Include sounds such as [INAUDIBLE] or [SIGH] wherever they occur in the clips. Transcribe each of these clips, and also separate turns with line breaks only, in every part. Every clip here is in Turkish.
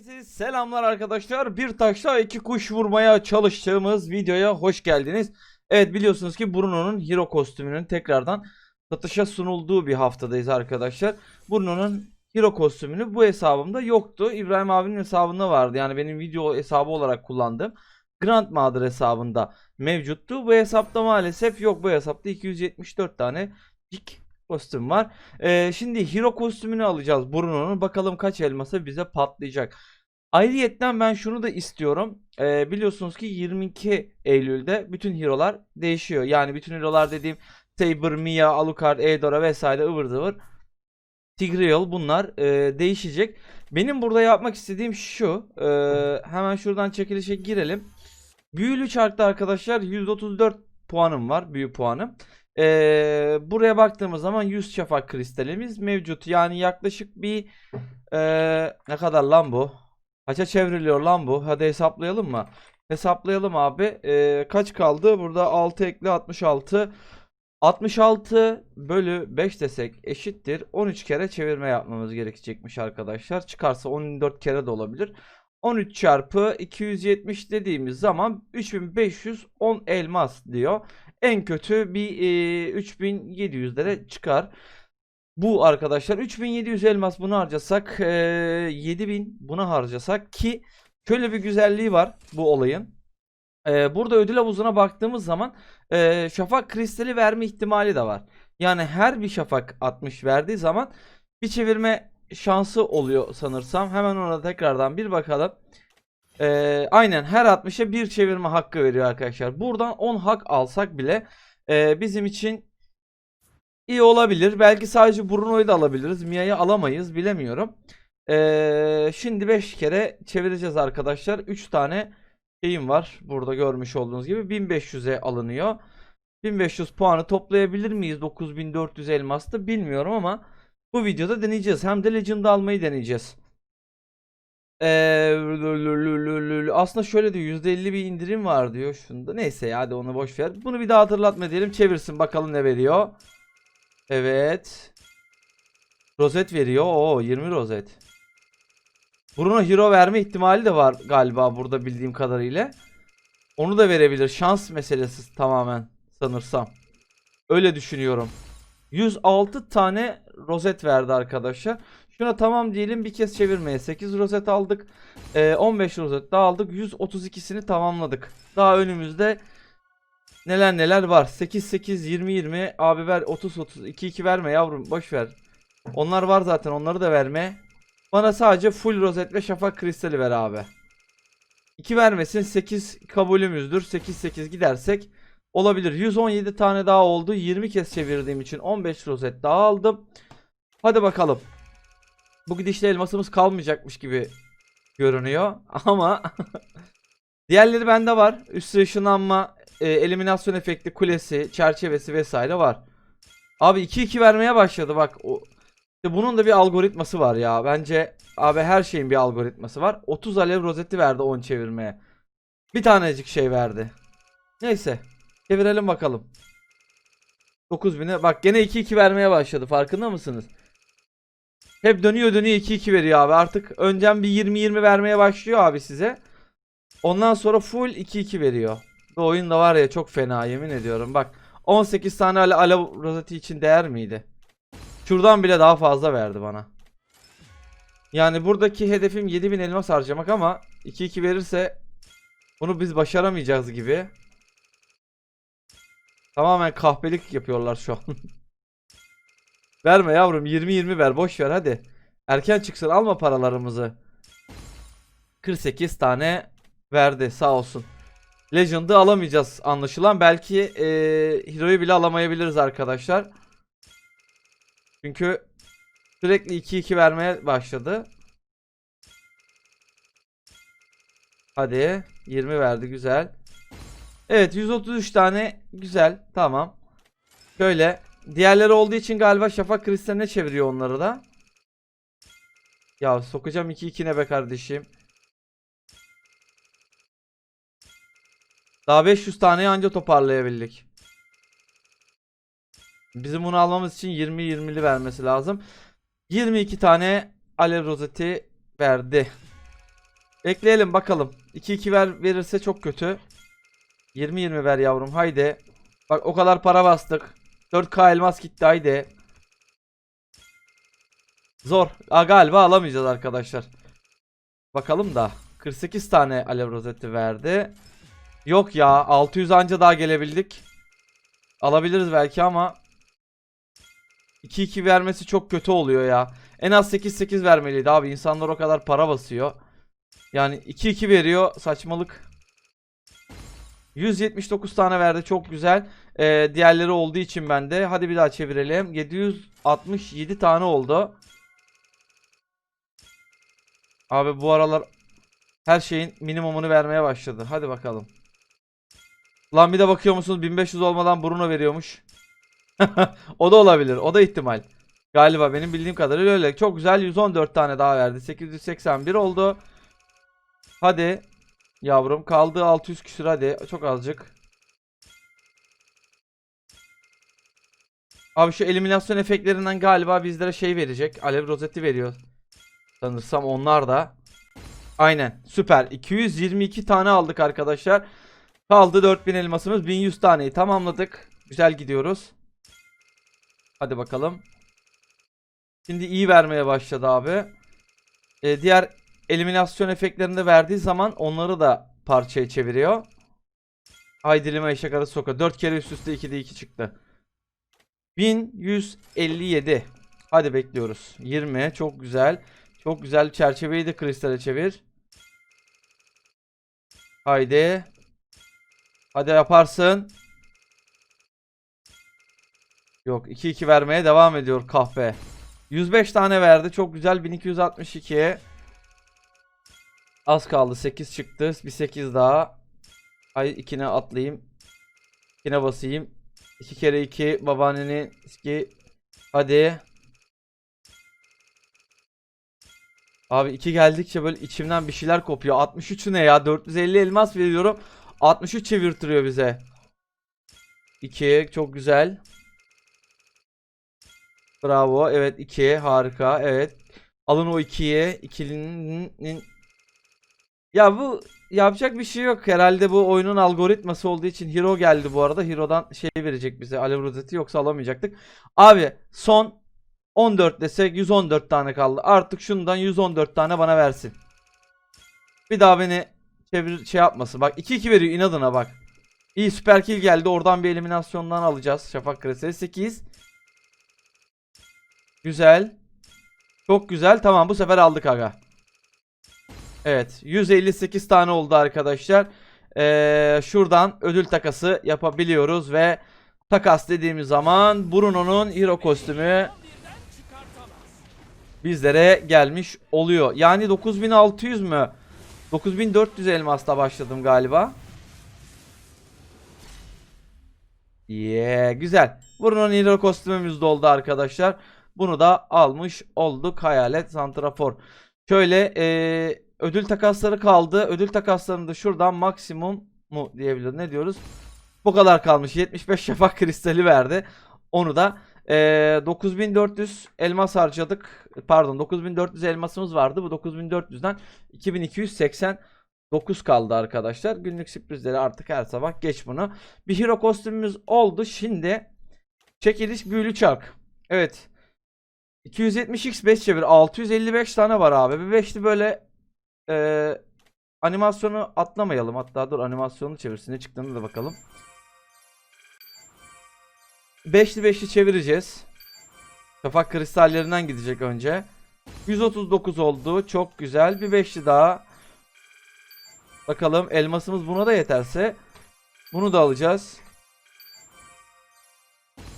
Herkese selamlar arkadaşlar. Bir taşla iki kuş vurmaya çalıştığımız videoya hoş geldiniz. Evet biliyorsunuz ki Bruno'nun hero kostümünün tekrardan satışa sunulduğu bir haftadayız arkadaşlar. Bruno'nun hero kostümünü bu hesabımda yoktu. İbrahim abinin hesabında vardı. Yani benim video hesabı olarak kullandığım Grandmother hesabında mevcuttu. Bu hesapta maalesef yok. Bu hesapta 274 tane cik kostüm var. Ee, şimdi hero kostümünü alacağız Bruno'nun. Bakalım kaç elmasa bize patlayacak. Ayrıyetten ben şunu da istiyorum. Ee, biliyorsunuz ki 22 Eylül'de bütün hero'lar değişiyor. Yani bütün hero'lar dediğim Saber, Mia, Alucard, Eudora vesaire ıvır zıvır. Tigreal bunlar e, değişecek. Benim burada yapmak istediğim şu. e, hemen şuradan çekilişe girelim. Büyülü çarkta arkadaşlar 134 puanım var. Büyü puanım. Ee, buraya baktığımız zaman 100 şafak kristalimiz mevcut. Yani yaklaşık bir ee, ne kadar lan bu? Kaça çevriliyor lan bu? Hadi hesaplayalım mı? Hesaplayalım abi. Ee, kaç kaldı? Burada 6 ekli 66. 66 bölü 5 desek eşittir. 13 kere çevirme yapmamız gerekecekmiş arkadaşlar. Çıkarsa 14 kere de olabilir. 13 çarpı 270 dediğimiz zaman 3510 elmas diyor. En kötü bir e, 3700'lere çıkar. Bu arkadaşlar 3700 elmas bunu harcasak e, 7000 buna harcasak ki şöyle bir güzelliği var bu olayın. E, burada ödül havuzuna baktığımız zaman e, şafak kristali verme ihtimali de var. Yani her bir şafak 60 verdiği zaman bir çevirme şansı oluyor sanırsam. Hemen ona tekrardan bir bakalım. Ee, aynen her 60'a bir çevirme hakkı veriyor arkadaşlar. Buradan 10 hak alsak bile e, bizim için iyi olabilir. Belki sadece Bruno'yu da alabiliriz. Mia'yı alamayız bilemiyorum. Ee, şimdi 5 kere çevireceğiz arkadaşlar. 3 tane şeyim var. Burada görmüş olduğunuz gibi 1500'e alınıyor. 1500 puanı toplayabilir miyiz 9400 elmaslı bilmiyorum ama bu videoda deneyeceğiz. Hem de Legend almayı deneyeceğiz. Aslında şöyle diyor %50 bir indirim var diyor şunda. Neyse ya hadi onu boş ver. Bunu bir daha hatırlatma diyelim. Çevirsin bakalım ne veriyor. Evet. Rozet veriyor. Oo 20 rozet. Bruno hero verme ihtimali de var galiba burada bildiğim kadarıyla. Onu da verebilir. Şans meselesi tamamen sanırsam. Öyle düşünüyorum. 106 tane rozet verdi arkadaşlar. Şuna tamam diyelim bir kez çevirmeye 8 rozet aldık. Ee, 15 rozet daha aldık. 132'sini tamamladık. Daha önümüzde neler neler var. 8 8 20 20 abi ver 30 30 2 2 verme yavrum boş ver. Onlar var zaten onları da verme. Bana sadece full rozet ve şafak kristali ver abi. 2 vermesin 8 kabulümüzdür. 8 8 gidersek olabilir. 117 tane daha oldu. 20 kez çevirdiğim için 15 rozet daha aldım. Hadi bakalım. Bu gidişle elmasımız kalmayacakmış gibi görünüyor. [LAUGHS] Ama [LAUGHS] diğerleri bende var. Üstü ışınlanma, e, eliminasyon efekti, kulesi, çerçevesi vesaire var. Abi 2-2 vermeye başladı bak. O, işte bunun da bir algoritması var ya. Bence abi her şeyin bir algoritması var. 30 alev rozeti verdi 10 çevirmeye. Bir tanecik şey verdi. Neyse. Çevirelim bakalım. 9000'e bak gene 2-2 vermeye başladı. Farkında mısınız? Hep dönüyor dönüyor 2-2 veriyor abi. Artık önceden bir 20-20 vermeye başlıyor abi size. Ondan sonra full 2-2 veriyor. Bu oyun da var ya çok fena yemin ediyorum. Bak 18 tane ale alev rozeti için değer miydi? Şuradan bile daha fazla verdi bana. Yani buradaki hedefim 7000 elmas harcamak ama 2-2 verirse bunu biz başaramayacağız gibi. Tamamen kahpelik yapıyorlar şu an. [LAUGHS] Verme yavrum 20-20 ver boş ver hadi. Erken çıksın alma paralarımızı. 48 tane verdi sağ olsun. Legend'ı alamayacağız anlaşılan. Belki e, Hero'yu bile alamayabiliriz arkadaşlar. Çünkü sürekli 2-2 vermeye başladı. Hadi 20 verdi güzel. Evet 133 tane güzel tamam. Şöyle diğerleri olduğu için galiba şafak kristaline çeviriyor onları da. Ya sokacağım 2-2 ne be kardeşim. Daha 500 tane anca toparlayabildik. Bizim bunu almamız için 20-20'li vermesi lazım. 22 tane alev rozeti verdi. Ekleyelim bakalım. 2-2 ver, verirse çok kötü. 20-20 ver yavrum haydi. Bak o kadar para bastık. 4K elmas gitti haydi. Zor. Aa, galiba alamayacağız arkadaşlar. Bakalım da. 48 tane alev rozeti verdi. Yok ya 600 anca daha gelebildik. Alabiliriz belki ama 2-2 vermesi çok kötü oluyor ya. En az 8-8 vermeliydi abi. İnsanlar o kadar para basıyor. Yani 2-2 veriyor. Saçmalık. 179 tane verdi. Çok güzel. Ee, diğerleri olduğu için ben de. Hadi bir daha çevirelim. 767 tane oldu. Abi bu aralar her şeyin minimumunu vermeye başladı. Hadi bakalım. Lan bir de bakıyor musunuz 1500 olmadan Bruno veriyormuş. [LAUGHS] o da olabilir. O da ihtimal. Galiba benim bildiğim kadarıyla öyle. Çok güzel 114 tane daha verdi. 881 oldu. Hadi. Yavrum kaldı 600 küsür hadi. Çok azıcık. Abi şu eliminasyon efektlerinden galiba bizlere şey verecek. Alev rozeti veriyor. Sanırsam onlar da. Aynen. Süper. 222 tane aldık arkadaşlar. Kaldı 4000 elmasımız. 1100 taneyi tamamladık. Güzel gidiyoruz. Hadi bakalım. Şimdi iyi vermeye başladı abi. Ee, diğer eliminasyon efektlerini de verdiği zaman onları da parçaya çeviriyor. Ay dilime eşek arası soka. 4 kere üst üste 2'de 2 çıktı. 1157. Hadi bekliyoruz. 20 çok güzel. Çok güzel çerçeveyi de kristale çevir. Haydi. Hadi yaparsın. Yok 2-2 vermeye devam ediyor kahve. 105 tane verdi. Çok güzel 1262. Az kaldı 8 çıktı. Bir 8 daha. Ay ikine atlayayım. İkine basayım. 2 kere 2 babaannenin 2. Hadi. Abi 2 geldikçe böyle içimden bir şeyler kopuyor. 63 ne ya? 450 elmas veriyorum. 63 çevirtiriyor bize. 2 çok güzel. Bravo. Evet 2 harika. Evet. Alın o 2'ye. İkilinin ya bu yapacak bir şey yok. Herhalde bu oyunun algoritması olduğu için Hero geldi bu arada. Hero'dan şey verecek bize. Alev rozeti yoksa alamayacaktık. Abi son 14 desek 114 tane kaldı. Artık şundan 114 tane bana versin. Bir daha beni çevir şey yapmasın. Bak 2-2 veriyor inadına bak. İyi süper kill geldi. Oradan bir eliminasyondan alacağız. Şafak kreseri 8. Güzel. Çok güzel. Tamam bu sefer aldık aga. Evet 158 tane oldu arkadaşlar. Ee, şuradan ödül takası yapabiliyoruz ve takas dediğimiz zaman Bruno'nun hero kostümü bizlere gelmiş oluyor. Yani 9600 mü? 9400 elmasla başladım galiba. Yeah, güzel. Bruno'nun hero kostümümüz doldu arkadaşlar. Bunu da almış olduk. Hayalet Santrafor. Şöyle ee, ödül takasları kaldı. Ödül takaslarını da şuradan maksimum mu diyebiliriz. Ne diyoruz? Bu kadar kalmış. 75 şafak kristali verdi. Onu da ee, 9400 elmas harcadık. Pardon 9400 elmasımız vardı. Bu 9400'den 2289 kaldı arkadaşlar. Günlük sürprizleri artık her sabah geç bunu. Bir hero kostümümüz oldu. Şimdi çekiliş büyülü çark. Evet. 270x 5 çevir. 655 tane var abi. Bir beşli böyle e, animasyonu atlamayalım. Hatta dur animasyonu çevirsin. Ne çıktığını da bakalım. Beşli beşli çevireceğiz. Şafak kristallerinden gidecek önce. 139 oldu. Çok güzel. Bir beşli daha. Bakalım elmasımız buna da yeterse. Bunu da alacağız.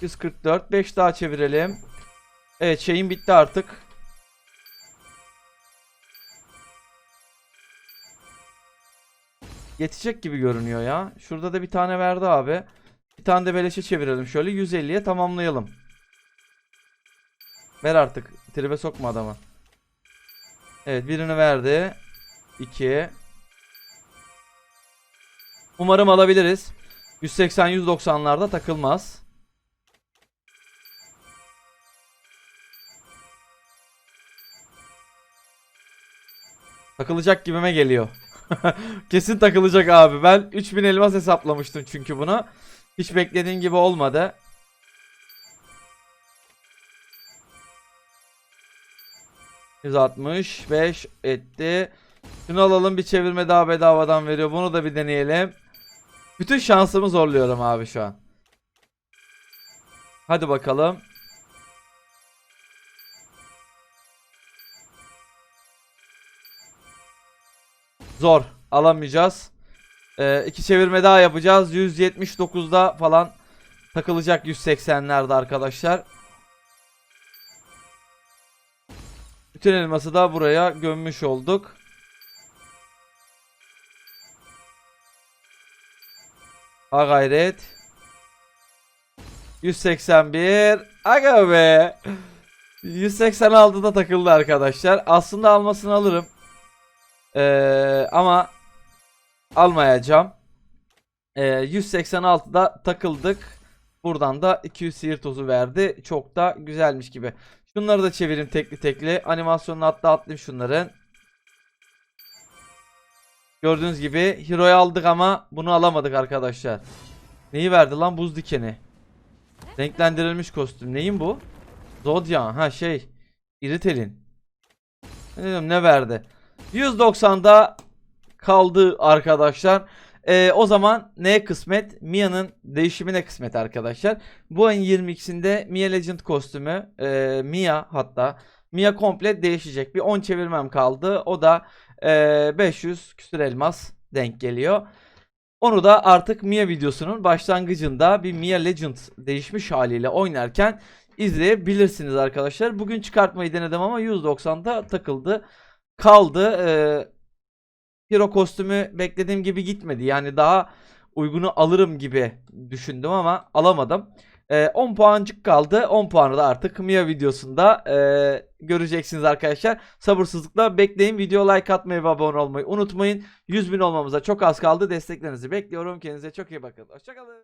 144. 5 daha çevirelim. Evet şeyin bitti artık. Yetecek gibi görünüyor ya. Şurada da bir tane verdi abi. Bir tane de beleşe çevirelim şöyle 150'ye tamamlayalım. Ver artık. Tribe sokma adamı. Evet birini verdi. 2. Umarım alabiliriz. 180-190'larda takılmaz. Takılacak gibime geliyor. [LAUGHS] Kesin takılacak abi. Ben 3000 elmas hesaplamıştım çünkü bunu. Hiç beklediğim gibi olmadı. ...165 etti. Şunu alalım bir çevirme daha bedavadan veriyor. Bunu da bir deneyelim. Bütün şansımı zorluyorum abi şu an. Hadi bakalım. Zor. Alamayacağız. Ee, iki çevirme daha yapacağız. 179'da falan takılacak 180'lerde arkadaşlar. Bütün elması da buraya gömmüş olduk. Ha gayret. 181. Aga be. 186'da takıldı arkadaşlar. Aslında almasını alırım. Ee, ama almayacağım. Ee, 186'da takıldık. Buradan da 200 sihir tozu verdi. Çok da güzelmiş gibi. Şunları da çevireyim tekli tekli. Animasyonunu hatta atlayayım şunların. Gördüğünüz gibi Hero'yu aldık ama bunu alamadık arkadaşlar. Neyi verdi lan buz dikeni? Renklendirilmiş kostüm. Neyin bu? Zodiac. Ha şey. Iritel'in. Ne diyorum ne verdi? 190'da kaldı arkadaşlar. Ee, o zaman ne kısmet? Mia'nın değişimine kısmet arkadaşlar. Bu ayın 22'sinde Mia Legend kostümü. E, Mia hatta. Mia komple değişecek. Bir 10 çevirmem kaldı. O da e, 500 küsür elmas denk geliyor. Onu da artık Mia videosunun başlangıcında bir Mia Legend değişmiş haliyle oynarken izleyebilirsiniz arkadaşlar. Bugün çıkartmayı denedim ama 190'da takıldı. Kaldı. Ee, Hero kostümü beklediğim gibi gitmedi. Yani daha uygunu alırım gibi düşündüm ama alamadım. Ee, 10 puancık kaldı. 10 puanı da artık Mia videosunda ee, göreceksiniz arkadaşlar. Sabırsızlıkla bekleyin. Video like atmayı ve abone olmayı unutmayın. 100 bin olmamıza çok az kaldı. Desteklerinizi bekliyorum. Kendinize çok iyi bakın. Hoşçakalın.